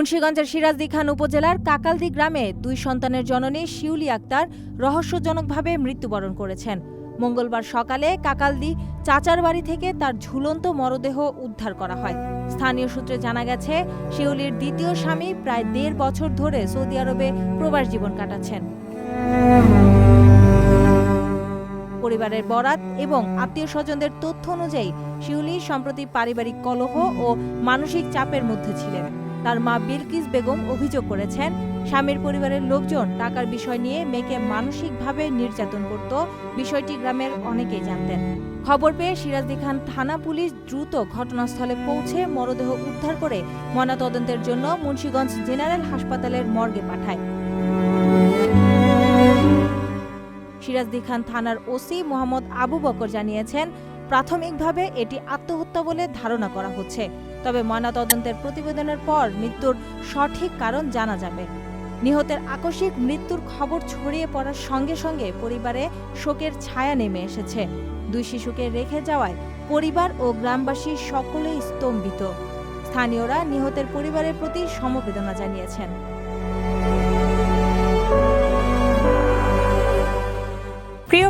মুন্সীগঞ্জের সিরাজদি খান উপজেলার কাকালদি গ্রামে দুই সন্তানের জননী শিউলি আক্তার রহস্যজনকভাবে মৃত্যুবরণ করেছেন। মঙ্গলবার সকালে কাকালদি চাচার বাড়ি থেকে তার ঝুলন্ত মরদেহ উদ্ধার করা হয়। স্থানীয় সূত্রে জানা গেছে, শিউলির দ্বিতীয় স্বামী প্রায় দেড় বছর ধরে সৌদি আরবে প্রবাস জীবন কাটাচ্ছেন। পরিবারের বরাত এবং আত্মীয় স্বজনদের তথ্য অনুযায়ী, শিউলি সম্প্রতি পারিবারিক কলহ ও মানসিক চাপের মধ্যে ছিলেন। তার মা বিলকিস বেগম অভিযোগ করেছেন, স্বামীর পরিবারের লোকজন টাকার বিষয় নিয়ে মেয়েকে মানসিকভাবে নির্যাতন করত। বিষয়টি গ্রামের অনেকেই জানতেন। খবর পেয়ে সিরাজদি খান থানা পুলিশ দ্রুত ঘটনাস্থলে পৌঁছে মরদেহ উদ্ধার করে ময়নাতদন্তের জন্য মুন্সীগঞ্জ জেনারেল হাসপাতালের মর্গে পাঠায়। সিরাজদি খান থানার ওসি মোহাম্মদ আবু বকর জানিয়েছেন প্রাথমিকভাবে এটি আত্মহত্যা বলে ধারণা করা হচ্ছে। তবে ময়নাতদন্তের প্রতিবেদনের পর মৃত্যুর সঠিক কারণ জানা যাবে। নিহতের আকস্মিক মৃত্যুর খবর ছড়িয়ে পড়ার সঙ্গে সঙ্গে পরিবারে শোকের ছায়া নেমে এসেছে। দুই শিশুকে রেখে যাওয়ায় পরিবার ও গ্রামবাসী সকলেই স্তম্ভিত। স্থানীয়রা নিহতের পরিবারের প্রতি সমবেদনা জানিয়েছেন।